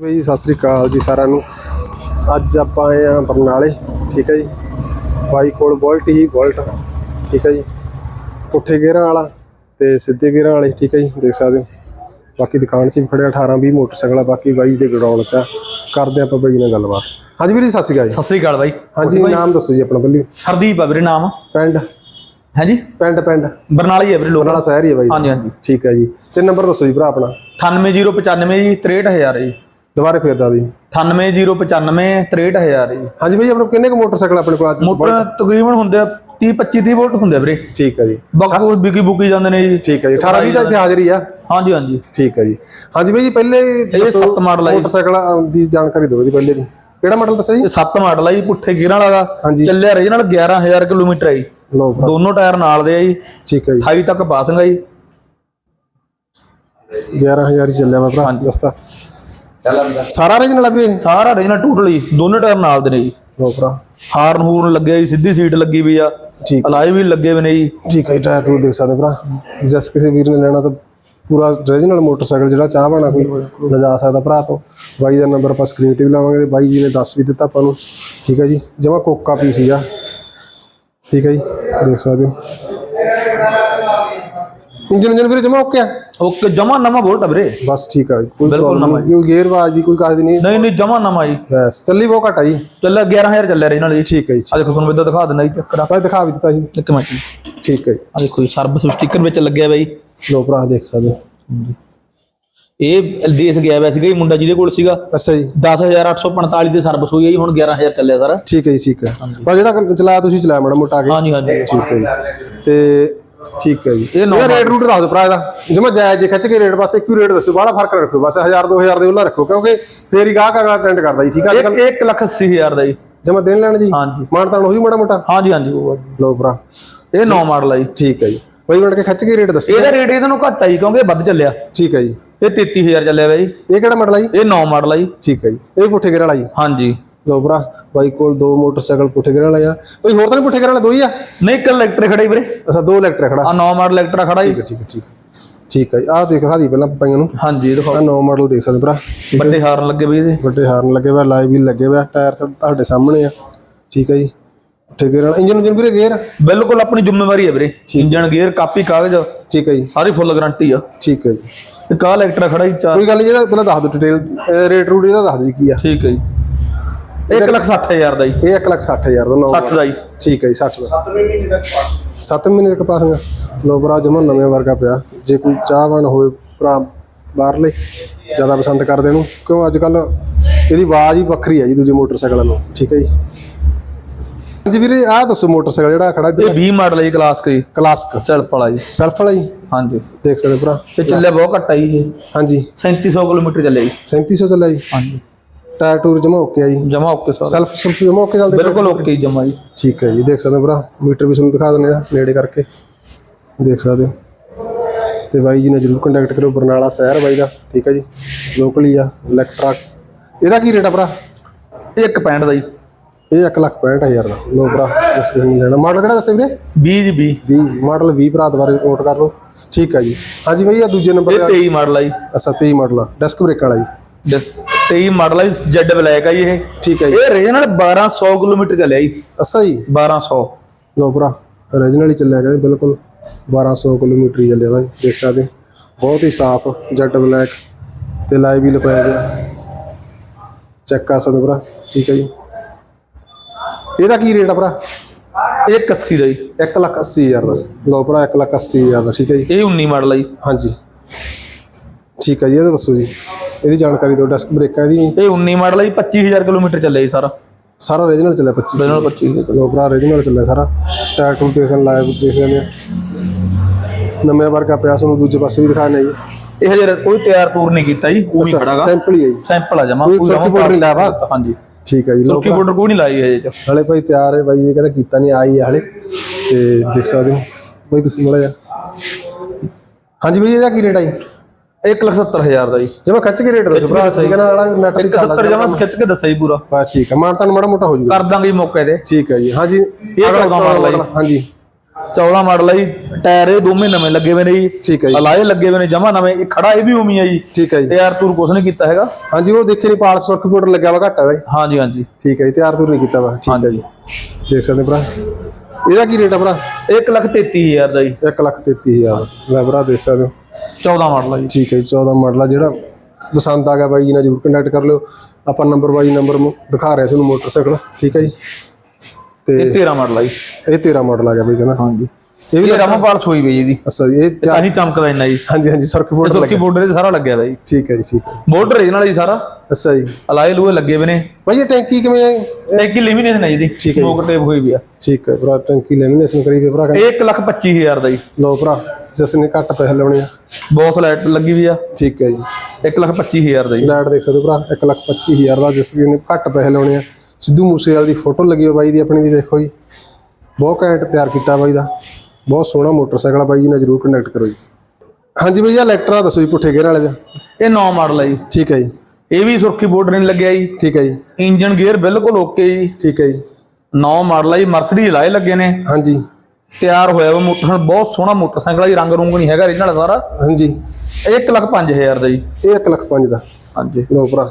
ਬਈ ਸਤਿ ਸ੍ਰੀ ਅਕਾਲ ਜੀ ਸਾਰਿਆਂ ਨੂੰ। ਅੱਜ ਆਪਾਂ ਆਏ ਆ ਬਰਨਾਲੇ ਠੀਕ ਹੈ ਜੀ। ਬਾਈ ਕੋਲ ਬੋਲਟ ਹੀ ਬੋਲਟ ਠੀਕ ਹੈ ਜੀ। ਪੁੱਠੇ ਗੇਅਰਾਂ ਵਾਲਾ ਤੇ ਸਿੱਧੇ ਗੇਅਰਾਂ ਵਾਲੇ ਠੀਕ ਹੈ ਜੀ ਦੇਖ ਸਕਦੇ ਹੋ। ਬਾਕੀ ਦੁਕਾਨ 'ਚ ਵੀ ਖੜਿਆ 18 20 ਮੋਟਰਸਾਈਕਲ ਆ ਬਾਕੀ ਬਾਈ ਦੇ ਗਡਾਉਣ 'ਚ ਆ। ਕਰਦੇ ਆਪਾਂ ਬਾਈ ਨਾਲ ਗੱਲਬਾਤ। ਹਾਂਜੀ ਵੀਰ ਜੀ ਸਤਿ ਸ੍ਰੀ ਅਕਾਲ ਜੀ। ਸਤਿ ਸ੍ਰੀ ਅਕਾਲ ਬਾਈ। ਹਾਂਜੀ ਨਾਮ ਦੱਸੋ ਜੀ ਆਪਣਾ ਬੱਲੀ ਹਰਦੀਪ ਆ ਵੀਰੇ ਨਾਮ। ਪਿੰਡ। ਹੈ ਜੀ? ਪਿੰਡ ਪਿੰਡ। ਬਰਨਾਲਾ ਹੀ ਆ ਵੀਰੇ ਲੋਕ। ਬਰਨਾਲਾ ਸ਼ਹਿਰ ਹੀ ਹੈ ਬਾਈ ਹਾਂਜੀ ਹਾਂਜੀ। ਠੀਕ ਹੈ ਜੀ। ਤੇ ਨੰਬਰ ਦੱਸੋ ਜੀ ਭਰਾ ਆਪਣਾ। 98095 ਜੀ 63000 ਜੀ। ਦੁਬਾਰੇ ਫੇਰ ਦੱਸ ਦਿਓ 98095 63000 ਜੀ। ਹਾਂਜੀ ਬਾਈ ਆਪਣੇ ਕਿੰਨੇ ਕੁ ਮੋਟਰਸਾਈਕਲ ਆਪਣੇ ਕੋਲ ਅੱਜ? ਮੋਟਰ ਤਕਰੀਬਨ ਹੁੰਦੇ ਆ 30 25 30 ਵੋਲਟ ਹੁੰਦੇ ਆ ਵੀਰੇ। ਠੀਕ ਹੈ ਜੀ। ਬਾਕੀ ਬਿਕੀ ਬੁਕੀ ਜਾਂਦੇ ਨੇ ਜੀ। ਠੀਕ ਹੈ ਜੀ 18 20 ਦਾ ਇੱਥੇ ਹਾਜ਼ਰੀ ਆ। ਹਾਂਜੀ ਹਾਂਜੀ। ਠੀਕ ਹੈ ਜੀ। ਹਾਂਜੀ ਬਾਈ ਜੀ ਪਹਿਲੇ ਦੱਸੋ ਸੱਤ ਮਾਡਲ ਆ ਜੀ। ਮੋਟਰਸਾਈਕਲ ਦੀ ਜਾਣਕਾਰੀ ਦਿਓ ਜੀ ਪਹਿਲੇ ਦੀ। ਕਿਹੜਾ ਮਾਡਲ ਦੱਸਿਆ ਜੀ? ਇਹ 7 ਮਾਡਲ ਆ ਜੀ ਪੁੱਠੇ ਗੇਅਰਾਂ ਵਾਲਾ। ਹਾਂਜੀ। ਚੱਲਿਆ ਰੀਜਨਲ 11000 ਕਿਲੋਮੀਟਰ ਆ ਜੀ। ਦੋਨੋਂ ਟਾਇਰ ਨਾਲ ਦੇ ਆ ਜੀ। ਠੀਕ ਹੈ ਜੀ। 28 ਤੱਕ ਪਾਸਿੰਗ ਆ ਜੀ। 11000 ਹੀ ਚੱਲਿਆ ਵਾ ਭਰਾ ਦਸਤਾ ਸਾਰਾ ਰੀਜਨਲ ਆ ਵੀਰੇ ਸਾਰਾ ਰੀਜਨਲ ਟੋਟਲ ਜੀ। ਦੋਨੋਂ ਟਾਇਰ ਨਾਲ ਦੇ ਨੇ ਜੀ। ਲਓ ਭਰਾ। ਹਾਰਨ ਹੂਰਨ ਲੱਗਿਆ ਜੀ ਸਿੱਧੀ ਸੀਟ ਲੱਗੀ ਵੀ ਆ। ਠੀਕ। ਅਲਾਈ ਵੀ ਲੱਗੇ ਹੋਏ ਨੇ ਜੀ। ਠੀਕ ਹੈ ਟਾਇਰ ਟੂਰ ਦੇਖ ਸਕਦੇ ਭਰਾ। ਜਸ ਕਿਸੇ ਵੀਰ ਨੇ ਲੈਣਾ ਤਾਂ ਪੂਰਾ ਰੀਜਨਲ ਮੋਟਰਸਾਈਕਲ ਜਿਹੜਾ ਚਾਹ ਬਣਾ ਕੋਈ ਲਿਜਾ ਸਕਦਾ ਭਰਾ ਤੋਂ। ਬਾਈ ਦਾ ਨੰਬਰ ਆਪਾਂ ਸਕਰੀਨ ਤੇ ਵੀ ਲਾਵਾਂਗੇ ਤੇ ਬਾਈ ਜੀ ਨੇ ਦੱਸ ਵੀ ਦਿੱਤਾ ਆਪਾਂ ਨੂੰ। ਠੀਕ ਹੈ ਜੀ ਜਮਾ ਕੋਕਾ ਪੀਸ ਸੀਗਾ। ਠੀਕ ਹੈ ਜੀ ਦੇਖ ਸਕਦੇ ਹੋ। ਇੰਜਨ ਇੰਜਨ ਵੀਰੇ ਜਮਾ ਓਕੇ ਆ। ਓਕੇ ਜਮਾ ਨਵਾਂ ਵੋਲਟ ਆ ਵੀਰੇ। ਬਸ ਠੀਕ ਆ ਕੋਈ ਬਿਲਕੁਲ ਨਹੀਂ ਕੋਈ ਗੇਅਰ ਆਵਾਜ਼ ਦੀ ਕੋਈ ਕਾਜ ਨਹੀਂ ਨਹੀਂ ਨਹੀਂ ਜਮਾ ਨਵਾਂ ਜੀ। ਬਸ ਚੱਲੀ ਬਹੁਤ ਘੱਟ ਜੀ। ਚੱਲਿਆ 11000 ਚੱਲਿਆ ਰੀਜਨਲ ਜੀ। ਠੀਕ ਹੈ ਜੀ। ਆ ਦੇਖੋ ਤੁਹਾਨੂੰ ਇਦਾਂ ਦਿਖਾ ਦਿੰਦਾ ਜੀ ਚੱਕਰ ਆ ਦਿਖਾ ਵੀ ਦਿੱਤਾ ਜੀ। ਇੱਕ ਮਿੰਟ ਠੀਕ ਹੈ ਜੀ। ਆ ਦੇਖੋ ਜੀ ਸਰਵਿਸ ਸਟicker ਵਿੱਚ ਲੱਗਿਆ ਬਾਈ ਲੋ ਭਰਾ ਦੇਖ ਸਕਦੇ ਹੋ। ਇਹ ਦੇਸ ਗਿਆ ਸੀਗਾ ਜੀ ਮੁੰਡਾ ਜਿਹਦੇ ਕੋਲ ਸੀਗਾ। ਅੱਛਾ ਜੀ। 10845 ਦੀ ਸਰਵਿਸ ਹੋਈ ਹੈ ਜੀ ਹੁਣ 11000 ਚੱਲਿਆ ਸਰ। ਠੀਕ ਹੈ ਜੀ ਠੀਕ ਹੈ ਪਰ ਜਿਹੜਾ ਚਲਾਇਆ ਤੁਸੀਂ ਚਲਾਇਆ ਮਾੜਾ ਮੋਟਾ ਕੇ। ਹਾਂਜੀ ਹਾਂਜੀ। ਠੀਕ ਹੈ ਜੀ। ਤੇ ਠੀਕ ਹੈ ਜੀ। ਇਹ ਨੌ ਰੇਟ ਰੂਟ ਦੱਸ ਦਿਓ ਭਰਾ ਇਹਦਾ। ਜਮਾ ਜਾਇਜ਼ ਜੇ ਖਿੱਚ ਕੇ ਰੇਟ ਬਸ ਇੱਕੋ ਰੇਟ ਦੱਸੋ ਬਾਹਲਾ ਫ਼ਰਕ ਰੱਖੋ ਬਸ 1000 2000 ਦੇ ਉੱਲਾ ਰੱਖੋ ਕਿਉਂਕਿ ਫੇਰ ਹੀ ਗਾਹਕ ਅਗਲਾ ਟ੍ਰੈਂਡ ਕਰਦਾ ਜੀ ਠੀਕ ਹੈ ਇੱਕ 1 ਲੱਖ 80000 ਦਾ ਜੀ। ਜਮਾ ਦੇਣ ਲੈਣ ਜੀ ਹਾਂਜੀ। ਮਾਨ ਤਾਣ ਹੋਈ ਮਾੜਾ ਮੋਟਾ? ਹਾਂਜੀ ਹਾਂਜੀ ਉਹ। ਲੋ ਭਰਾ। ਇਹ ਨੌ ਮਾਡਲ ਆ ਜੀ। ਠੀਕ ਹੈ ਜੀ। ਬਾਈ ਬਣ ਕੇ ਖਿੱਚ ਕੇ ਰੇਟ ਦੱਸੋ। ਇਹਦਾ ਰੇਟ ਇਹਨਾਂ ਨੂੰ ਘੱਟ ਆ ਜੀ ਕਿਉਂਕਿ ਵੱਧ ਚੱਲਿਆ। ਠੀਕ ਹੈ ਜੀ। ਇਹ 33000 ਚੱਲਿਆ ਜੀ। ਇਹ ਕਿਹੜਾ ਮਾਡਲ ਆ ਜੀ? ਇਹ ਨੌ ਮਾਡਲ ਆ ਜੀ। ਠੀਕ ਹੈ ਜੀ। ਇਹ ਪੁੱਠੇ ਗੇਰ ਵਾਲਾ ਜੀ? ਹਾਂਜੀ। ਲੋ ਭਰਾ ਬਾਈ ਕੋਲ ਦੋ ਮੋਟਰਸਾਈਕਲ ਪੁੱਠੇ ਗੇਰ ਵਾਲਾ ਆ। ਕੋਈ ਹੋਰ ਤਾਂ ਨਹੀਂ ਪੁੱਠੇ ਗੇਰ ਵਾਲਾ ਦੋ ਹੀ ਆ? ਨਹੀਂ ਇੱਕ ਇਲੈਕਟ੍ਰਿਕ ਖੜਾ ਜੀ ਵੀਰੇ। ਅੱਛਾ ਦੋ ਇਲੈਕਟ੍ਰਿਕ ਖੜਾ ਆ ਨੌ ਮਾਡਲ ਇਲੈਕਟ੍ਰਾ ਖੜਾ ਠੀਕ ਹੈ ਠੀਕ ਹੈ ਠੀਕ ਠੀਕ ਹੈ ਆਹ ਦੇਖ ਖਾਦੀ ਪਹਿਲਾਂ ਪਾਈਆਂ ਨੂੰ। ਹਾਂਜੀ ਇਹ ਦੇਖੋ ਆ ਨੌ ਮਾਡਲ ਦੇਖ ਸਕਦੇ ਭਰਾ। ਵੱਡੇ ਹਾਰਨ ਲੱਗੇ ਵੀ ਇਹਦੇ। ਵੱਡੇ ਹਾਰਨ ਲੱਗੇ ਹੋਇਆ ਲਾਈਵ ਵੀ ਲੱਗੇ ਹੋਇਆ ਟਾਇਰ ਸਭ ਤੁਹਾਡੇ ਸਾਹਮਣੇ ਆ। ਠੀਕ ਹੈ ਜੀ। ਪੁੱਠੇ ਗੇਰ ਵਾਲਾ। ਇੰਜਨ ਇੰਜਨ ਵੀਰੇ ਗੇਅਰ? ਬਿਲਕੁਲ ਆਪਣੀ ਜ਼ਿੰਮੇਵਾਰੀ ਹੈ ਵੀਰੇ। ਇੰਜਨ ਗੇਅਰ ਕਾਪੀ ਕਾਗਜ਼। ਠੀਕ ਹੈ ਜੀ। ਸਾਰੀ ਫੁੱਲ ਗਾਰੰਟੀ ਆ। ਠੀਕ ਹੈ ਜੀ। ਤੇ ਕਾਹ ਇਲੈਕਟ੍ਰਾ ਖੜਾ ਜੀ ਚਾਰ। ਕੋਈ ਗੱਲ ਇਹਦਾ ਪਹਿਲਾਂ ਦੱਸ ਦਿਓ ਡਿਟੇਲ ਰੇਟ ਰੂਟ ਇਹਦਾ ਦੱਸ ਦਿਓ ਕੀ ਆ। ਠੀਕ ਹੈ ਜੀ। 1 ਲੱਖ 60000 ਦਾ ਜੀ। ਇਹ 1 ਲੱਖ 60000 ਦਾ ਨੌ 60 ਦਾ ਜੀ। ਠੀਕ ਹੈ ਜੀ 60 ਦਾ। 7 ਮਹੀਨੇ ਤੱਕ ਪਾਸ। 7 ਮਹੀਨੇ ਤੱਕ ਪਾਸਾਂਗਾ ਲੋ ਭਰਾ ਜਮਾ ਨਵੇਂ ਵਰਗਾ ਪਿਆ। ਜੇ ਕੋਈ ਚਾਹਵਾਨ ਹੋਵੇ ਭਰਾ ਬਾਹਰਲੇ ਜ਼ਿਆਦਾ ਪਸੰਦ ਕਰਦੇ ਨੂੰ। ਕਿਉਂ ਅੱਜ ਕੱਲ ਇਹਦੀ ਆਵਾਜ਼ ਹੀ ਵੱਖਰੀ ਹੈ ਜੀ ਦੂਜੇ ਮੋਟਰਸਾਈਕਲਾਂ ਨੂੰ। ਠੀਕ ਹੈ ਜੀ। ਜੀ ਵੀਰੇ ਆਹ ਦੱਸੋ ਮੋਟਰਸਾਈਕਲ ਜਿਹੜਾ ਖੜਾ ਇਹ 20 ਮਾਡਲ ਹੈ ਜੀ ਕਲਾਸ ਕਰੀ ਕਲਾਸਿਕ ਸੈਲਫ ਵਾਲਾ ਜੀ। ਸੈਲਫ ਵਾਲਾ ਜੀ? ਹਾਂਜੀ। ਦੇਖ ਸਕਦੇ ਭਰਾ। ਤੇ ਚੱਲਿਆ ਬਹੁਤ ਘੱਟ ਆ ਜੀ ਇਹ। ਹਾਂਜੀ। 3700 ਕਿਲੋਮੀਟਰ ਚੱਲਿਆ ਜੀ। 3700 ਚੱਲਿਆ ਜੀ। ਹਾਂਜੀ। ਟਾਇਰ ਟੂਰ ਜਮਾ ਓਕੇ ਆ ਜੀ। ਜਮਾ ਓਕੇ ਸਰ। ਸੈਲਫ ਸੈਲਫ ਜਮਾ ਓਕੇ ਚੱਲਦੇ ਬਿਲਕੁਲ ਓਕੇ ਜਮਾ ਜੀ। ਠੀਕ ਹੈ ਜੀ ਦੇਖ ਸਕਦੇ ਹੋ ਭਰਾ ਮੀਟਰ ਵੀ ਤੁਹਾਨੂੰ ਦਿਖਾ ਦਿੰਦੇ ਆ ਨੇੜੇ ਕਰਕੇ। ਦੇਖ ਸਕਦੇ ਹੋ। ਤੇ ਬਾਈ ਜੀ ਨੇ ਜਰੂਰ ਕੰਟੈਕਟ ਕਰੋ ਬਰਨਾਲਾ ਸ਼ਹਿਰ ਬਾਈ ਦਾ ਠੀਕ ਹੈ ਜੀ। ਲੋਕਲ ਹੀ ਆ ਇਲੈਕਟਰਾ ਇਹਦਾ ਕੀ ਰੇਟ ਆ ਭਰਾ? ਇਹ ਇੱਕ ਪੈਂਟ ਦਾ ਜੀ। ਇਹ 165000 ਦਾ। ਲੋ ਭਰਾ ਜਿਸ ਕਿਸੇ ਨੇ ਲੈਣਾ। ਮਾਡਲ ਕਿਹੜਾ ਦੱਸੇ ਵੀਰੇ? 20 ਜੀ 20 20 ਮਾਡਲ 20 ਭਰਾ ਦੁਬਾਰਾ ਨੋਟ ਕਰ ਲਓ। ਠੀਕ ਹੈ ਜੀ। ਹਾਂਜੀ ਬਾਈ ਆ ਦੂਜੇ ਨੰਬਰ ਇਹ 23 ਮਾਡਲ ਆ ਜੀ। ਅੱਛਾ 23 ਮਾਡਲ ਆ। ਡੈਸਕ ਬ੍ਰੇਕ ਵਾਲਾ ਜੀ। 23 ਮਾਡਲ ਜੀ ਜੈਡ ਬਲੈਕ ਆ ਜੀ ਇਹ। ਠੀਕ ਹੈ ਜੀ। ਇਹ ਰੀਜਨਲ 1200 ਕਿਲੋਮੀਟਰ ਚੱਲਿਆ ਜੀ। ਅੱਛਾ ਜੀ। 1200 ਲੋ ਭਰਾ origignal ਹੀ ਚੱਲਿਆ ਗਿਆ ਬਿਲਕੁਲ 1200 ਕਿਲੋਮੀਟਰ ਹੀ ਚੱਲਿਆ ਬਾਈ ਦੇਖ ਸਕਦੇ ਹੋ। ਬਹੁਤ ਹੀ ਸਾਫ਼ ਜੈਟ ਬਲੈਕ ਤੇ ਲਾਈਵ ਵੀ ਲਪਾਇਆ ਗਿਆ। ਚੈੱਕ ਕਰ ਸਕਦੇ ਹੋ ਭਰਾ ਠੀਕ ਹੈ ਜੀ। ਇਹਦਾ ਕੀ ਰੇਟ ਆ ਭਰਾ? ਇਹ 81 ਦਾ ਜੀ। 1 ਲੱਖ 80 ਹਜ਼ਾਰ ਦਾ। ਲੋ ਭਰਾ 1 ਲੱਖ 80 ਹਜ਼ਾਰ ਦਾ ਠੀਕ ਹੈ ਜੀ। ਇਹ 19 ਮਾਡਲ ਆ ਜੀ। ਹਾਂਜੀ। ਠੀਕ ਹੈ ਜੀ ਇਹਦਾ ਦੱਸੋ ਜੀ। ਇਹਦੀ ਜਾਣਕਾਰੀ ਦਿਓ ਡੈਸਕ ਬ੍ਰੇਕਾਂ ਇਹਦੀ। ਇਹ 19 ਮਾਡਲ ਆ ਜੀ 25000 ਕਿਲੋਮੀਟਰ ਚੱਲਿਆ ਜੀ ਸਾਰਾ। ਸਾਰਾ origignal ਚੱਲਿਆ 25 ਰੀਜਨਲ 25 ਲੋ ਭਰਾ origignal ਚੱਲਿਆ ਸਾਰਾ। ਟਾਇਰ ਟੂਰ ਤੇ ਸਨ ਲਾਈਵ ਦੇਖ ਲੈਂਦੇ ਆ। ਨਵੇਂ ਵਰਗਾ ਪਿਆ ਤੁਹਾਨੂੰ ਦੂਜੇ ਪਾਸੇ ਵੀ ਦਿਖਾਣੇ ਜੀ। ਇਹ ਹਜੇ ਕੋਈ ਤਿਆਰ ਤੂਰ ਨਹੀਂ ਕੀਤਾ ਜੀ ਉਹ ਨਹੀਂ ਖੜਾਗਾ। ਸੈਂਪਲ ਹੀ ਹੈ ਜੀ। ਸੈਂਪਲ ਆ ਜਮਾ ਕੋਈ ਸੁਰਖੀ border ਨਹੀਂ ਲਾਇਆ ਵਾ? ਹਾਂਜੀ। ਠੀਕ ਹੈ ਜੀ ਲੋ ਸੁਰਖੀ ਬਾਰਡਰ ਕੋਈ ਨਹੀਂ ਲਾਈ ਹਜੇ ਚ। ਹਲੇ ਭਾਈ ਤਿਆਰ ਹੈ ਬਾਈ ਨੇ ਕਹਿੰਦਾ ਕੀਤਾ ਨਹੀਂ ਆਈ ਹੈ ਹਲੇ। ਤੇ ਦੇਖ ਸਕਦੇ ਹੋ। ਬਈ ਤੁਸੀਂ ਮੜਾ ਜਾ ਹਾਂਜੀ ਬਈ ਇਹਦਾ ਕੀ ਰੇਟ ਆਈ 170000 ਦਾ ਜੀ। ਜਮਾ ਖੱਚ ਕੇ ਰੇਟ ਦੱਸੋ ਭਰਾ ਸਹੀ ਕਹਿੰਦਾ ਵਾਲਾ ਨੈਟ ਦੀ ਚੱਲਦਾ 70 ਜਮਾ ਖਿੱਚ ਕੇ ਦੱਸਿਆ ਜੀ ਪੂਰਾ। ਬਸ ਠੀਕ ਹੈ ਮਾਨ ਤਾਂ ਮਾੜਾ ਮੋਟਾ ਹੋ ਜੂਗਾ। ਕਰ ਦਾਂਗੇ ਜੀ ਮੌਕੇ ਤੇ। ਠੀਕ ਹੈ ਜੀ ਹਾਂਜੀ। ਇਹ 14 ਮਾਡਲ ਹੈ ਜੀ। ਹਾਂਜੀ। 14 ਮਾਡਲ ਜੀ। ਟਾਇਰ ਇਹ ਦੋਵੇਂ ਨਵੇਂ ਲੱਗੇ ਹੋਏ ਨੇ ਜੀ। ਠੀਕ ਹੈ ਜੀ। ਅਲਾਏ ਲੱਗੇ ਹੋਏ ਨੇ ਜਮਾ ਨਵੇਂ। ਇਹ ਖੜਾ ਇਹ ਵੀ ਉਮੀ ਆ ਜੀ। ਠੀਕ ਹੈ ਜੀ। ਤੇ ਯਾਰ ਤੂੰ ਕੁਛ ਨਹੀਂ ਕੀਤਾ ਹੈਗਾ। ਹਾਂਜੀ ਉਹ ਦੇਖੇ ਨਹੀਂ ਪਾਲ ਸੁਰਖ ਫੁੱਟ ਲੱਗਿਆ ਵਾ ਘੱਟ ਹੈ ਬਾਈ। ਹਾਂਜੀ ਹਾਂਜੀ। ਠੀਕ ਹੈ ਜੀ ਤਿਆਰ ਤੁਰ ਨਹੀਂ ਕੀਤਾ ਵਾ। ਠੀਕ ਹੈ ਜੀ। ਦੇਖ ਸਕਦੇ ਭਰਾ। ਇਹਦਾ ਕੀ ਰੇਟ ਆ ਭਰਾ? 1 ਲੱਖ 33000 ਦਾ ਜੀ। 1 ਲੱਖ 33000 ਲੈ ਭਰਾ ਦੇਖ ਸਕਦੇ ਹੋ? 14 ਮਾਡਲ ਆ ਜੀ। ਠੀਕ ਹੈ ਜੀ 14 ਮਾਡਲ ਆ। ਜਿਹੜਾ ਪਸੰਦ ਆ ਗਿਆ ਬਾਈ ਜੀ ਨਾਲ ਜਰੂਰ ਕੰਟੈਕਟ ਕਰ ਲਿਓ। ਆਪਾਂ ਨੰਬਰ ਬਾਈ ਨੰਬਰ ਦਿਖਾ ਰਹੇ ਤੁਹਾਨੂੰ ਮੋਟਰਸਾਈਕਲ। ਠੀਕ ਹੈ ਜੀ? ਤੇ ਇਹ 13 ਮਾਡਲ ਆ ਜੀ। ਇਹ 13 ਮਾਡਲ ਆ ਗਿਆ ਬਾਈ ਕਹਿੰਦਾ। ਹਾਂਜੀ। ਇਹ ਵੀ ਰਮਪਾਲ ਸੋਈ ਵੇ ਜੀ। ਅੱਛਾ ਜੀ ਇਹ ਹੀ ਚਮਕਦਾ ਇੰਨਾ ਜੀ। ਹਾਂਜੀ ਹਾਂਜੀ ਸੁਰਖ ਫੁੱਟ ਸੁਰਖੀ ਬਾਰਡਰ ਤੇ ਸਾਰਾ ਲੱਗਿਆ ਹੋਇਆ ਜੀ। ਠੀਕ ਹੈ ਜੀ ਠੀਕ ਹੈ। ਬਾਰਡਰ ਇਹਦੇ ਨਾਲ ਜੀ ਸਾਰਾ। ਅੱਛਾ ਜੀ। ਅਲਾਏ ਲੂਏ ਲੱਗੇ ਹੋਏ ਨੇ। ਬਾਈ ਇਹ ਟੈਂਕੀ ਕਿਵੇਂ ਹੈ ਇੱਕ ਲਿਮੀਨੇਸ਼ਨ ਹੈ ਜੀ ਜੀ। ਸਮੋਕ ਟੇਪ ਹੋਈ ਵੀ ਆ। ਠੀਕ ਹੈ ਭਰਾ ਟੈਂਕੀ ਲੈਮੀਨੇਸ਼ਨ ਕਰੀ ਵੀ ਭਰਾ ਇਹ 1 ਲੱਖ 25000 ਦਾ ਜੀ। ਲਓ ਭਰਾ ਜਿਸ ਨੇ ਘੱਟ ਪੈਸੇ ਲਾਉਣੇ ਆ। ਬੌਸ ਲਾਈਟ ਲੱਗੀ ਵੀ ਆ। ਠੀਕ ਹੈ ਜੀ। 1 ਲੱਖ 25000 ਦਾ ਜੀ। ਲਾਈਟ ਦੇਖ ਸਕਦੇ ਹੋ ਭਰਾ 1 ਲੱਖ 25 ਹਜ਼ਾਰ ਦਾ ਜਿਸ ਨੇ ਘੱਟ ਪੈਸੇ ਲਾਉਣੇ ਆ। ਸਿੱਧੂ ਮੂਸੇਵਾਲੇ ਦੀ ਫੋਟੋ ਲੱਗੀ ਹੋਈ ਬਾਈ ਦੀ ਆਪਣੀ ਦੀ ਦੇਖੋ ਜੀ। ਬਹੁਤ ਘੈਂਟ ਤਿਆਰ ਕੀਤਾ ਬਾਈ ਦਾ। ਬਹੁਤ ਸੋਹਣਾ ਮੋਟਰਸਾਈਕਲ ਆ ਬਾਈ ਜੀ ਨਾਲ ਜਰੂਰ ਕਨੈਕਟ ਕਰੋ ਜੀ। ਹਾਂਜੀ ਭਈਆ ਇਲੈਕਟਰਾ ਦੱਸੋ ਜੀ ਪੁੱਠੇ ਗੇਅਰ ਵਾਲੇ ਦਾ। ਇਹ 9 ਮਾਡਲ ਹੈ ਜੀ। ਠੀਕ ਹੈ ਜੀ। ਇਹ ਵੀ ਸੁਰਖੀ ਬਾਰਡਰ ਨਹੀਂ ਲੱਗਿਆ ਜੀ। ਠੀਕ ਹੈ ਜੀ। ਇੰਜਨ ਗੇਅਰ ਬਿਲਕੁਲ ਓਕੇ ਜੀ। ਠੀਕ ਹੈ ਜੀ। 9 ਮਾਡਲ ਹੈ ਜੀ ਮਰਸੀਡੀਜ਼ ਲਾਏ ਲੱਗੇ ਨੇ। ਹਾਂਜੀ। ਤਿਆਰ ਹੋਇਆ ਵਾ ਮੋਟਰਸਾਈਕਲ ਬਹੁਤ ਸੋਹਣਾ ਮੋਟਰਸਾਈਕਲ ਆ ਜੀ ਰੰਗ ਰੂੰਗ ਨਹੀਂ ਹੈਗਾ ਇਹਨਾਂ ਸਾਰਾ। ਹਾਂਜੀ। 1 ਲੱਖ 5000 ਦਾ ਜੀ। ਇਹ 1 ਲੱਖ 5 ਦਾ। ਹਾਂਜੀ। ਲਓ ਭਰਾ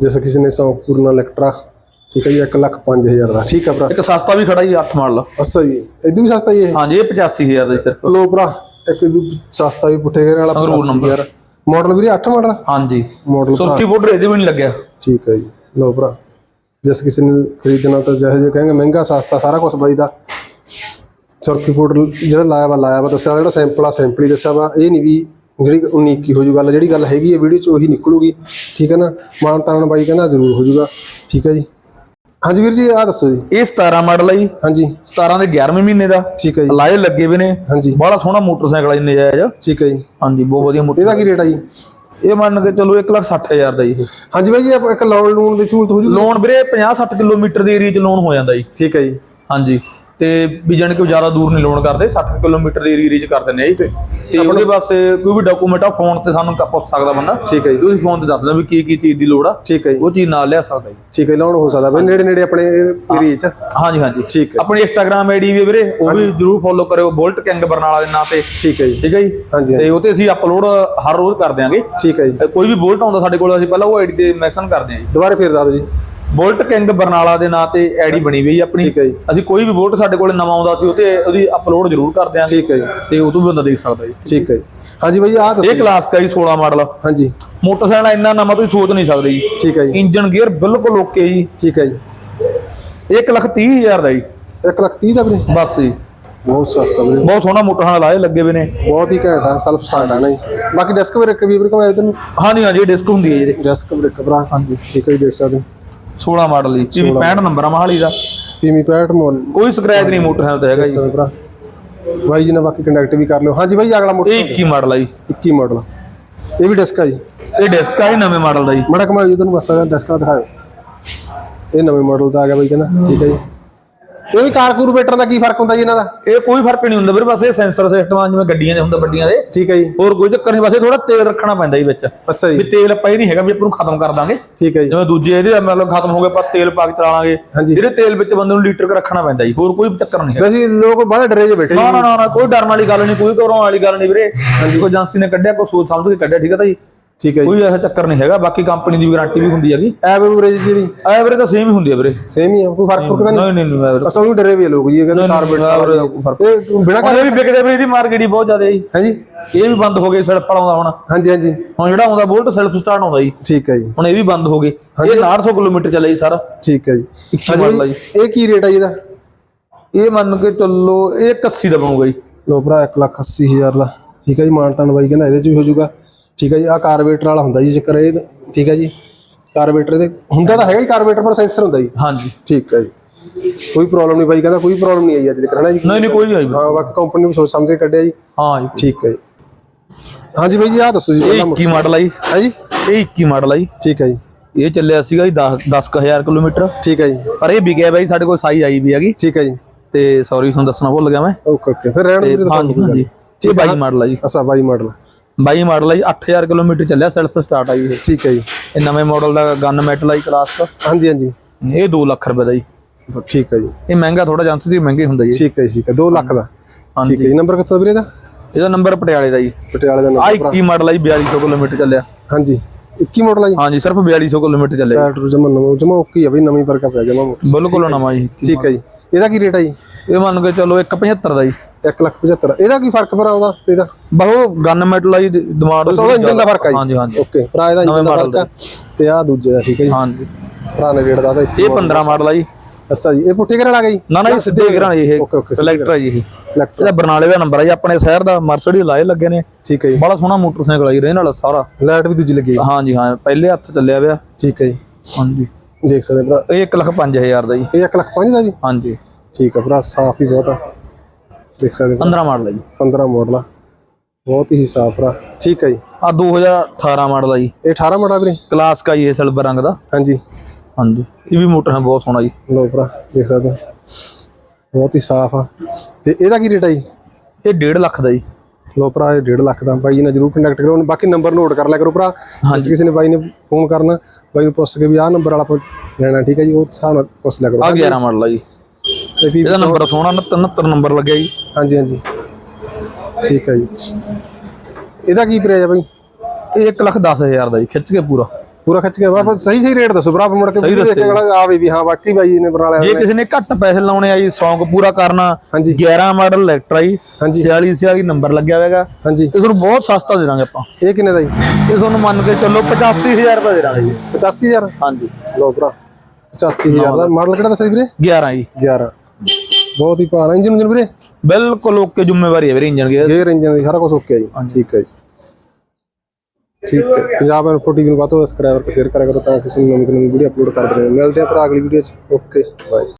ਜਿਸ ਕਿਸੇ ਨੇ ਸੌਂਕ ਪੂਰਨਾ ਇਲੈਕਟਰਾ ਠੀਕ ਹੈ ਜੀ 1 ਲੱਖ 5000 ਦਾ। ਠੀਕ ਹੈ ਭਰਾ। ਇੱਕ ਸਸਤਾ ਵੀ ਖੜਾ ਜੀ 8 ਮਾਡਲ। ਅੱਛਾ ਜੀ। ਇਦੋਂ ਵੀ ਸਸਤਾ ਜੀ ਇਹ? ਹਾਂਜੀ ਇਹ 85000 ਦਾ ਸਿਰਫ। ਲੋ ਭਰਾ ਇੱਕ ਇਦੋਂ ਸਸਤਾ ਵੀ ਪੁੱਠੇ ਗੇਅਰ ਵਾਲਾ ਸੰਗਰੂਰ number। 85000 ਮਾਡਲ ਵੀਰੇ 8 ਮਾਡਲ? ਹਾਂਜੀ। ਮਾਡਲ ਸੁਰਖੀ ਬਾਰਡਰ ਇਹਦੇ ਵੀ ਨਹੀਂ ਲੱਗਿਆ। ਠੀਕ ਹੈ ਜੀ। ਲੋ ਭਰਾ। ਜਿਸ ਕਿਸੇ ਨੇ ਖਰੀਦਣਾ ਤਾਂ ਜਿਹੋ ਜਿਹੇ ਕਹਾਂਗੇ ਮਹਿੰਗਾ ਸਸਤਾ ਸਾਰਾ ਕੁਝ ਬਾਈ ਦਾ ਸੁਰਖੀ ਫੂਡ ਜਿਹੜਾ ਲਾਇਆ ਵਾ ਲਾਇਆ ਵਾ ਦੱਸਿਆ ਵਾ, ਜਿਹੜਾ ਸੈਂਪਲ ਆ ਸੈਂਪਲ ਹੀ ਦੱਸਿਆ ਵਾ। ਇਹ ਨਹੀਂ ਵੀ ਜਿਹੜੀ 19 ਕੀ ਹੋ ਜੂ ਗੱਲ ਜਿਹੜੀ ਗੱਲ ਹੈਗੀ ਹੈ ਵੀਡੀਓ 'ਚ ਉਹੀ ਨਿਕਲੂਗੀ। ਠੀਕ ਹੈ ਨਾ? ਮਾਨ ਤਾਨ ਬਾਈ ਕਹਿੰਦਾ ਜ਼ਰੂਰ ਹੋ ਜੂਗਾ। ਠੀਕ ਹੈ ਜੀ। ਹਾਂਜੀ ਵੀਰ ਜੀ ਆਹ ਦੱਸੋ ਜੀ। ਇਹ 17 ਮਾਡਲ ਹੈ ਜੀ। ਹਾਂਜੀ। 17 ਦੇ 11ਵੇਂ ਮਹੀਨੇ ਦਾ। ਠੀਕ ਹੈ ਜੀ। ਲਾਏ ਲੱਗੇ ਹੋਏ ਨੇ। ਹਾਂਜੀ। ਬੜਾ ਸੋਹਣਾ ਮੋਟਰਸਾਈਕਲ ਹੈ ਜੀ ਨਜਾਇਜ਼। ਠੀਕ ਹੈ ਜੀ। ਹਾਂਜੀ ਬਹੁਤ ਵਧੀਆ ਮੋਟਰ ਇਹਦਾ ਕੀ ਰੇਟ ਆ ਜੀ? ਇਹ ਮੰਨ ਕੇ ਚਲੋ 1 ਲੱਖ 60000 ਦਾ ਜੀ ਇਹ। ਹਾਂਜੀ ਬਾਈ ਜੀ ਇੱਕ ਲੋਨ ਲੂਨ ਦੀ ਸਹੂਲਤ ਹੋ ਜੂ ਲੋਨ ਵੀਰੇ 50-60 ਕਿਲੋਮੀਟਰ ਦੇ ਏਰੀਆ 'ਚ ਲੋਨ ਹੋ ਜਾਂਦਾ ਜੀ। ਠੀਕ ਹੈ ਜੀ। ਹਾਂਜੀ। ਤੇ ਵੀ ਜਾਣੀ ਕਿ ਜ਼ਿਆਦਾ ਦੂਰ ਨਹੀਂ ਲੋਨ ਕਰਦੇ 60 ਕਿਲੋਮੀਟਰ ਦੇ ਏਰੀਆ 'ਚ ਕਰ ਦਿੰਦੇ ਆ ਜੀ। ਤੇ ਉਹਦੇ ਵਾਸਤੇ ਕੋਈ ਵੀ ਡਾਕੂਮੈਂਟ ਆ ਫੋਨ ਤੇ ਸਾਨੂੰ ਪੁੱਛ ਸਕਦਾ ਬੰਦਾ। ਠੀਕ ਹੈ ਜੀ। ਤੁਸੀਂ ਫੋਨ ਤੇ ਦੱਸ ਵੀ ਕੀ ਕੀ ਚੀਜ਼ ਦੀ ਲੋੜ ਆ। ਠੀਕ ਹੈ ਜੀ। ਉਹ ਚੀਜ਼ ਨਾਲ ਲਿਆ ਸਕਦਾ ਜੀ। ਠੀਕ ਹੈ ਲੋਨ ਹੋ ਸਕਦਾ ਬਈ ਨੇੜੇ ਨੇੜੇ ਆਪਣੇ ਏਰੀਏ 'ਚ। ਹਾਂਜੀ ਹਾਂਜੀ। ਠੀਕ ਹੈ। ਆਪਣੀ ਇੰਸਟਾਗ੍ਰam ਆਈਡੀ ਵੀ ਵੀਰੇ ਉਹ ਵੀ ਜਰੂਰ ਫੋਲੋ ਕਰਿਓ ਬੁਲਟ ਕਿੰਗ ਬਰਨਾਲਾ ਦੇ ਨਾਂ ਤੇ। ਠੀਕ ਹੈ ਜੀ। ਠੀਕ ਹੈ ਜੀ? ਹਾਂਜੀ ਤੇ ਉਹ ਤੇ ਅਸੀਂ ਅਪਲੋਡ ਹਰ ਰੋਜ਼ ਕਰ ਦਿਆਂਗੇ। ਠੀਕ ਹੈ ਜੀ। ਕੋਈ ਵੀ ਬੁਲਟ ਆਉਂਦਾ ਸਾਡੇ ਕੋਲ ਅਸੀਂ ਪਹਿਲਾਂ ਉਹ ਆਈਡੀ ਤੇ ਮੈਂਸ਼ਨ ਕਰਦੇ ਹਾਂ ਜੀ। ਦੁਬਾਰਾ ਫੇਰ ਦੱਸ ਦਿਓ ਜੀ। ਬੁਲਟ ਕਿੰਗ ਬਰਨਾਲਾ ਦੇ ਨਾਂ ਤੇ ਆਈਡੀ ਬਣੀ ਹੋਈ ਆਪਣੀ। ਅਸੀਂ ਕੋਈ ਵੀ ਬੁਲਟ ਸਾਡੇ ਕੋਲ ਨਵਾਂ ਆਉਂਦਾ ਸੀ ਉਹ ਤੇ ਉਹਦੀ ਅਪਲੋਡ ਜ਼ਰੂਰ ਕਰ ਦਿਆਂਗੇ। ਠੀਕ ਹੈ ਜੀ। ਤੇ ਉਹ ਤੋਂ ਵੀ ਬੰਦਾ ਦੇਖ ਸਕਦਾ ਜੀ। ਠੀਕ ਹੈ ਜੀ। ਹਾਂਜੀ ਬਾਈ ਆਹ ਦੱਸੋ ਇਹ ਕਲਾਸ ਕਾ ਜੀ 16 ਮਾਡਲ ਹਾਂਜੀ। ਮੋਟਰਸਾਈਕਲ ਇੰਨਾ ਨਵਾਂ ਤੁਸੀਂ ਸੋਚ ਨਹੀਂ ਸਕਦੇ ਜੀ। ਠੀਕ ਹੈ ਜੀ। ਇੰਜਨ ਗੇਅਰ ਬਿਲਕੁਲ ਓਕੇ ਜੀ। ਠੀਕ ਹੈ ਜੀ। 1 ਲੱਖ 30 ਹਜ਼ਾਰ ਦਾ ਜੀ। 1 ਲੱਖ 30 ਦਾ ਵੀਰੇ? ਬਸ ਜੀ। ਬਹੁਤ ਸਸਤਾ ਵੀਰੇ। ਬਹੁਤ ਸੋਹਣਾ ਮੋਟਰਸਾਈਕਲ ਲਾਏ ਲੱਗੇ ਹੋਏ ਨੇ। ਬਹੁਤ ਹੀ ਘੈਂਟ ਆ ਸੈਲਫ ਸਟਾਰਟ ਆ ਨਾ ਜੀ। ਬਾਕੀ ਡੈਸਕ ਬ੍ਰੇਕ ਵੀ ਵੀਰੇ ਕਮਾਇਆ ਤੈਨੂੰ? ਹਾਂਜੀ ਹਾਂਜੀ ਡਿਸਕ ਹੁੰਦੀ ਹੈ ਜੀ। ਡੈਸਕ ਬ੍ਰੇਕ ਭਰਾ ਹਾਂਜੀ। ਠੀਕ ਹੈ ਜੀ ਦੇਖ ਸਕਦੇ 16 ਮਾਡਲ ਜੀ ਜੀ 65 ਨੰਬਰ ਆ ਮਹਾਲੀ ਦਾ। ਪੀਮੀ 65 ਮੋਲ। ਕੋਈ ਸਕ੍ਰੈਚ ਨਹੀਂ ਮੋਟਰਸਾਈਕਲ ਤੇ ਹੈਗਾ ਜੀ। ਭਰਾ ਬਾਈ ਜੀ ਨਾਲ ਬਾਕੀ ਕੰਟੈਕਟ ਵੀ ਕਰ ਲਿਓ। ਹਾਂਜੀ ਬਾਈ ਅਗਲਾ ਮੋਟਰ ਇਹ 21 ਮਾਡਲ ਆ ਜੀ। 21 ਮਾਡਲ ਇਹ ਵੀ ਡੈਸਕ ਆ ਜੀ। ਇਹ ਡਿਸਕ ਆ ਜੀ ਨਵੇਂ ਮਾਡਲ ਦਾ ਜੀ। ਮੜਾ ਕਮਾਇਆ ਜੀ ਤੁਹਾਨੂੰ ਬਸ ਡੈਸਕ ਨਾਲ ਦਿਖਾਓ ਇਹ ਨਵੇਂ ਮਾਡਲ ਦਾ ਆ ਗਿਆ ਬਾਈ ਕਹਿੰਦਾ। ਠੀਕ ਹੈ ਜੀ। ਇਹ ਵੀ ਕਾਰਪੋਰੇਟਰ ਦਾ ਕੀ ਫ਼ਰਕ ਹੁੰਦਾ ਜੀ ਇਹਨਾਂ ਦਾ? ਇਹ ਕੋਈ ਫ਼ਰਕ ਨਹੀਂ ਹੁੰਦਾ ਵੀਰੇ ਬਸ ਇਹ ਸੈਂਸਰ ਸਿਸਟਮ ਆ ਜਿਵੇਂ ਗੱਡੀਆਂ ਦੇ ਹੁੰਦਾ ਵੱਡੀਆਂ ਦੇ। ਠੀਕ ਹੈ ਜੀ। ਹੋਰ ਕੋਈ ਚੱਕਰ ਨਹੀਂ ਬਸ ਇਹ ਥੋੜਾ ਤੇਲ ਰੱਖਣਾ ਪੈਂਦਾ ਜੀ ਵਿੱਚ। ਅੱਛਾ ਵੀ ਜੀ ਤੇਲ ਆਪਾਂ ਇਹ ਨਹੀਂ ਹੈਗਾ ਵੀ ਆਪਾਂ ਨੂੰ ਖਤਮ ਕਰ ਦਾਂਗੇ। ਠੀਕ ਹੈ ਜੀ। ਜਿਵੇਂ ਦੂਜੇ ਇਹਦੇ ਮਤਲਬ ਖਤਮ ਹੋ ਗਏ ਆਪਾਂ ਤੇਲ ਪਾ ਕੇ ਚਲਾ ਲਾਂਗੇ। ਜਿਹੜੇ ਤੇਲ ਵਿੱਚ ਬੰਦੇ ਨੂੰ ਲੀਟਰ ਕ ਰੱਖਣਾ ਪੈਂਦਾ ਜੀ ਹੋਰ ਕੋਈ ਚੱਕਰ ਨਹੀਂ ਹੈ ਵੈਸੇ ਲੋਕ ਬਾਹਰ ਡਰੇ ਜੇ ਬੈਠੇ ਨਾ ਨਾ ਨਾ ਨਾ ਕੋਈ ਡਰਨ ਵਾਲੀ ਗੱਲ ਨਹੀਂ ਕੋਈ ਘਬਰਾਉਣ ਵਾਲੀ ਗੱਲ ਨਹੀਂ ਵੀਰੇ। ਕੋਈ ਏਜੰਸੀ ਨੇ ਕੱਢਿਆ ਕੋਈ ਸੋਚ ਸਮਝ ਕੇ ਕੱਢਿਆ ਠੀਕ ਹੈ ਤਾਂ ਜੀ। ਠੀਕ ਹੈ ਜੀ। ਕੋਈ ਐਸਾ ਚੱਕਰ ਨਹੀਂ ਹੈਗਾ ਬਾਕੀ ਕੰਪਨੀ ਦੀ ਗਾਰੰਟੀ ਵੀ ਹੁੰਦੀ ਹੈਗੀ। ਐਵਰੇਜ ਜਿਹੜੀ? ਐਵਰੇਜ ਤਾਂ ਸੇਮ ਹੀ ਹੁੰਦੀ ਹੈ ਵੀਰੇ। ਸੇਮ ਹੀ ਆ ਕੋਈ ਫ਼ਰਕ ਫ਼ਰਕ ਤਾਂ ਨਹੀਂ ਨਹੀਂ? ਨਹੀਂ ਬਸ ਉਹਨੂੰ ਡਰੇ ਵੀ ਲੋਕ ਜੀ ਇਹ ਕਹਿੰਦੇ ਕਾਰਬੋਰੇਟਰ ਇਹ ਬਿਨਾ ਇਹ ਵੀ ਵਿਕਦੇ ਵੀਰੇ ਦੀ ਮਾਰਕੀਟ ਹੀ ਬਹੁਤ ਜ਼ਿਆਦਾ ਹੈ ਜੀ। ਹੈ ਜੀ। ਇਹ ਵੀ ਬੰਦ ਹੋ ਗਏ ਸੜਪ ਆਉਂਦਾ ਹੁਣ। ਹਾਂਜੀ ਹਾਂਜੀ। ਹੁਣ ਜਿਹੜਾ ਆਉਂਦਾ ਬੁਲਟ ਸੈਲਫ ਸਟਾਰਟ ਆਉਂਦਾ ਜੀ। ਠੀਕ ਹੈ ਜੀ। ਹੁਣ ਇਹ ਵੀ ਬੰਦ ਹੋ ਗਏ। ਇਹ 900 ਕਿਲੋਮੀਟਰ ਚੱਲਿਆ ਜੀ ਸਾਰਾ। ਠੀਕ ਹੈ ਜੀ। 21 ਮਾਡਲ ਆ ਜੀ। ਇਹ ਕੀ ਰੇਟ ਹੈ ਜੀ ਇਹਦਾ? ਇਹ ਮੰਨ ਕੇ ਚੱਲੋ ਇਹ 81 ਦਾ ਪਾਉਂਗਾ ਜੀ। ਲੋ ਭਰਾ 1 ਲੱਖ 80 ਹਜ਼ਾਰ ਦਾ ਠੀਕ ਹੈ ਜੀ ਮਾਨਤਾਨ ਬਾਈ ਕਹਿੰਦਾ ਇਹਦੇ ਚ ਵੀ ਹੋ ਜਾਊਗਾ। ਠੀਕ ਹੈ ਜੀ ਆ ਕਾਰਬੋਰੇਟਰ ਵਾਲਾ ਹੁੰਦਾ ਜੀ ਚੱਕਰ ਇਹ ਠੀਕ ਹੈ ਜੀ। ਕਾਰਬੋਰੇਟਰ ਦੇ ਹੁੰਦਾ ਤਾਂ ਹੈਗਾ ਹੀ ਕਾਰਬੋਰੇਟਰ ਪਰ ਸੈਂਸਰ ਹੁੰਦਾ ਜੀ। ਹਾਂਜੀ। ਠੀਕ ਹੈ ਜੀ। ਕੋਈ ਪ੍ਰੋਬਲਮ ਨਹੀਂ ਬਾਈ ਕਹਿੰਦਾ ਕੋਈ ਪ੍ਰੋਬਲਮ ਨਹੀਂ ਆਈ ਅੱਜ ਤੱਕ ਹਨਾ ਜੀ? ਨਹੀਂ ਨਹੀਂ ਕੋਈ ਨਹੀਂ ਆਈ। ਹਾਂ ਬਾਕੀ ਕੰਪਨੀ ਵੀ ਸੋਚ ਸਮਝ ਕੇ ਕੱਢਿਆ ਜੀ। ਹਾਂ ਜੀ। ਠੀਕ ਹੈ ਜੀ। ਹਾਂਜੀ ਬਾਈ ਜੀ ਆ ਦੱਸੋ ਜੀ ਇਹ ਪਹਿਲਾਂ 21 ਮਾਡਲ ਆ ਜੀ। ਹੈ ਜੀ ਇਹ 21 ਮਾਡਲ ਆ ਜੀ। ਠੀਕ ਹੈ ਜੀ। ਇਹ ਚੱਲਿਆ ਸੀਗਾ ਜੀ 10 10000 ਕਿਲੋਮੀਟਰ। ਠੀਕ ਹੈ ਜੀ। ਪਰ ਇਹ ਵਿਕਿਆ ਬਾਈ ਸਾਡੇ ਕੋਲ ਸਾਈ ਆਈ ਵੀ ਹੈਗੀ। ਠੀਕ ਹੈ ਜੀ। ਤੇ ਸੌਰੀ ਤੁਹਾਨੂੰ ਦੱਸਣਾ ਭੁੱਲ ਗਿਆ ਮੈਂ। ਓਕੇ ਓਕੇ ਫਿਰ ਰਹਿਣ ਦੇ ਹਾਂਜੀ ਇਹ 22 ਮਾਡਲ ਆ ਜੀ। ਅਸਾ ਬਾਈ ਮਾਡਲ 22 ਮਾਡਲ ਆ ਜੀ 8000 ਕਿਲੋਮੀਟਰ ਚੱਲਿਆ ਸੈਲਫ ਸਟਾਰਟ ਆ ਜੀ ਇਹ। ਠੀਕ ਹੈ ਜੀ। ਇਹ ਨਵੇਂ ਮਾਡਲ ਦਾ ਗਨ ਮੈਟਲ ਆ ਜੀ ਕਲਾਸ ਦਾ। ਹਾਂਜੀ ਹਾਂਜੀ। ਇਹ 2 ਲੱਖ ਰੁਪਏ ਦਾ ਜੀ। ਠੀਕ ਹੈ ਜੀ। ਇਹ ਮਹਿੰਗਾ ਥੋੜਾ ਜਾਂਸ ਸੀ ਮਹਿੰਗੇ ਹੁੰਦਾ ਜੀ। ਠੀਕ ਹੈ ਜੀ, ਠੀਕ ਹੈ। 2 ਲੱਖ ਦਾ। ਠੀਕ ਹੈ ਜੀ। ਨੰਬਰ ਕਿੱਥੋਂ ਵੀਰੇ ਦਾ ਇਹਦਾ ਨੰਬਰ ਪਟਿਆਲੇ ਦਾ ਜੀ। ਪਟਿਆਲੇ ਦਾ ਆ ਨੰਬਰ 21 ਮਾਡਲ ਆ ਜੀ 4200 ਕਿਲੋਮੀਟਰ ਚੱਲਿਆ। ਹਾਂਜੀ। 21 ਮਾਡਲ ਆ ਜੀ? ਹਾਂਜੀ ਸਿਰਫ 4200 ਕਿਲੋਮੀਟਰ ਚੱਲਿਆ ਟਾਇਰ ਜਮਾ ਨਵਾਂ ਜਮਾ ਓਕੇ ਆ ਬਈ ਨਵੀਂ ਵਰਗਾ ਪਿਆ ਜਮਾ ਬਿਲਕੁਲ ਨਵਾਂ ਜੀ। ਠੀਕ ਹੈ ਜੀ। ਇਹਦਾ ਕੀ ਰੇਟ ਆ ਜੀ? ਇਹ ਮੰਨ ਕੇ ਚਲੋ 175 ਦਾ ਜੀ। 1 ਲੱਖ 75 ਇਹਦਾ ਕੀ ਫ਼ਰਕ ਫਿਰ ਆਉਂਦਾ ਤੇ ਇਹਦਾ? ਬਹੁ ਗਨ ਮੈਟਲ ਆ ਜੀ ਡਿਮਾਂਡ ਬਸ ਉਹਦਾ ਇੰਜਨ ਦਾ ਫ਼ਰਕ ਆ ਜੀ। ਹਾਂਜੀ ਹਾਂਜੀ। ਓਕੇ ਭਰਾ ਇਹਦਾ ਇੰਜਨ ਦਾ ਫ਼ਰਕ ਆ। ਤੇ ਆ ਦੂਜੇ ਦਾ ਠੀਕ ਹੈ ਜੀ। ਹਾਂਜੀ। ਭਰਾ ਨੇ ਰੇਟ ਦਾ ਤਾਂ ਇਹ 15 ਮਾਡਲ ਆ। ਜੀ। ਅੱਛਾ ਜੀ ਇਹ ਪੁੱਠੇ ਘਰ ਵਾਲਾ ਗਈ ਨਾ ਨਾ ਜੀ ਸਿੱਧੇ ਜੀ ਇਹ ਇਲੈਕਟਰਾ ਜੀ ਇਹ। ਇਹਦਾ ਬਰਨਾਲੇ ਦਾ ਨੰਬਰ ਆ ਜੀ ਆਪਣੇ ਸ਼ਹਿਰ ਦਾ ਮਰਸਡੀ ਲਾਏ ਲੱਗੇ ਨੇ। ਠੀਕ ਹੈ ਜੀ। ਬੜਾ ਸੋਹਣਾ ਮੋਟਰਸਾਈਕਲ ਆ ਜੀ ਰਹਿਣ ਵਾਲਾ ਸਾਰਾ। ਲਾਈਟ ਵੀ ਦੂਜੀ ਲੱਗੀ ਹੈ। ਹਾਂਜੀ ਹਾਂ ਪਹਿਲੇ ਹੱਥ ਚੱਲਿਆ ਪਿਆ। ਠੀਕ ਹੈ ਜੀ। ਹਾਂਜੀ। ਦੇਖ ਸਕਦੇ ਭਰਾ। ਇਹ 1 ਲੱਖ 5000 ਦਾ ਜੀ। ਇਹ 1 ਲੱਖ 5 ਦਾ ਜੀ? ਹਾਂਜੀ। ਠੀਕ ਹੈ ਭਰਾ ਸਾਫ਼ ਹੀ ਬਹੁਤ ਆ। ਦੇਖ ਸਕਦੇ ਭਰਾ 15 ਮਾਡਲ ਆ ਜੀ। 15 ਮਾਡਲ ਆ। ਬਹੁਤ ਹੀ ਸਾਫ਼ ਭਰਾ ਠੀਕ ਹੈ ਜੀ। ਆ 2018 ਮਾਡਲ ਆ ਜੀ। ਇਹ 18 ਮਾਡਲ ਵੀਰੇ? ਕਲਾਸ ਕਾ ਜੀ ਇਹ ਸਿਲਵਰ ਰੰਗ ਦਾ। ਹਾਂਜੀ। ਹਾਂਜੀ। ਇਹ ਵੀ ਮੋਟਰ ਹੈ ਬਹੁਤ ਸੋਹਣਾ ਜੀ। ਲੋ ਭਰਾ ਦੇਖ ਸਕਦੇ ਹੋ। ਬਹੁਤ ਹੀ ਸਾਫ਼ ਆ। ਤੇ ਇਹਦਾ ਕੀ ਰੇਟ ਆ ਜੀ? ਇਹ 1.5 ਲੱਖ ਦਾ ਜੀ। ਲੋ ਭਰਾ ਇਹ 1.5 ਲੱਖ ਦਾ। ਬਾਈ ਜੀ ਨਾਲ ਜਰੂਰ ਕੰਟੈਕਟ ਕਰੋ। ਬਾਕੀ ਨੰਬਰ ਨੋਟ ਕਰ ਲਿਆ ਕਰੋ ਭਰਾ। ਜੇ ਕਿਸੇ ਨੇ ਬਾਈ ਨੇ ਫੋਨ ਕਰਨਾ ਬਾਈ ਨੂੰ ਪੁੱਛ ਕੇ ਵੀ ਆਹ ਨੰਬਰ ਵਾਲਾ ਲੈਣਾ। ਠੀਕ ਹੈ ਜੀ ਉਹ ਹਿਸਾਬ ਨਾਲ ਪੁੱਛ ਲਿਆ ਕਰੋ। ਆ 11 ਮਾਡਲ ਆ ਜੀ। ਇਹਦਾ ਨੰਬਰ ਸੋਹਣਾ 69 69 ਨੰਬਰ ਲੱਗਿਆ ਜੀ। ਹਾਂਜੀ ਹਾਂਜੀ। ਠੀਕ ਹੈ ਜੀ। ਇਹਦਾ ਕੀ ਪ੍ਰਾਈਸ ਹੈ ਬਾਈ? ਇਹ 1 ਲੱਖ 10000 ਦਾ ਜੀ ਖਿੱਚ ਕੇ ਪੂਰਾ। ਪੂਰਾ ਖਿੱਚ ਕੇ ਵਾਪਸ ਸਹੀ ਸਹੀ ਰੇਟ ਦੱਸੋ ਭਰਾ ਮੁੜ ਕੇ ਦੇਖ ਕੇ ਆਵੇ ਵੀ ਹਾਂ ਵਾਕਈ ਬਾਈ ਨੇ ਬਣਾ ਜੇ ਲਿਆ ਕਿਸੇ ਨੇ ਘੱਟ ਪੈਸੇ ਲਾਉਣੇ ਆ ਜੀ ਸ਼ੌਂਕ ਪੂਰਾ ਕਰਨਾ ਹਾਂਜੀ। 11 ਮਾਡਲ ਇਲੈਕਟਰਾ ਜੀ ਹਾਂਜੀ। 46 46 ਨੰਬਰ ਲੱਗਿਆ ਹੋਵੇਗਾ ਹਾਂਜੀ। ਇਹ ਤੁਹਾਨੂੰ ਬਹੁਤ ਸਸਤਾ ਦੇ ਦਾਂਗੇ ਆਪਾਂ। ਇਹ ਕਿੰਨੇ ਦਾ ਜੀ? ਇਹ ਤੁਹਾਨੂੰ ਮੰਨ ਕੇ ਚੱਲੋ 85000 ਰੁਪਏ ਦੇ ਦਾਂਗੇ ਜੀ। 85000 ਹਾਂਜੀ। ਲੋ ਭਰਾ 85000 ਦਾ ਮਾਡਲ ਕਿਹੜਾ ਦੱਸਿਆ ਜੀ ਵੀਰੇ? 11 ਜੀ। 11 ਬਹੁਤ ਹੀ ਭਾਰਾ ਇੰਜਨ ਇੰਜਨ ਵੀਰੇ? ਬਿਲਕੁਲ ਓਕੇ ਜ਼ਿੰਮੇਵਾਰੀ ਹੈ ਵੀਰੇ ਇੰਜਨ ਗੇਅਰ ਗੇਅਰ ਇੰਜਨ ਦੀ ਸਾਰਾ ਕੁਝ ਓਕੇ ਹੈ ਜੀ। ਠੀਕ ਹੈ ਜੀ। ਠੀਕ ਹੈ ਪੰਜਾਬ ਐਨਫੋ ਟੀਵੀ ਨੂੰ ਵੱਧ ਤੋਂ ਵੱਧ ਸਬਸਕ੍ਰਾਈਬਰ ਤੇ ਸ਼ੇਅਰ ਕਰਿਆ ਕਰੋ ਤਾਂ ਕਿ ਤੁਸੀਂ ਨਵੀਂ ਤੋਂ ਨਵੀਂ ਵੀਡੀਓ ਅਪਲੋਡ ਕਰਦੇ ਰਹੇ। ਮਿਲਦੇ ਆ ਭਰਾ ਅਗਲੀ ਵੀਡੀਓ 'ਚ। Okay bye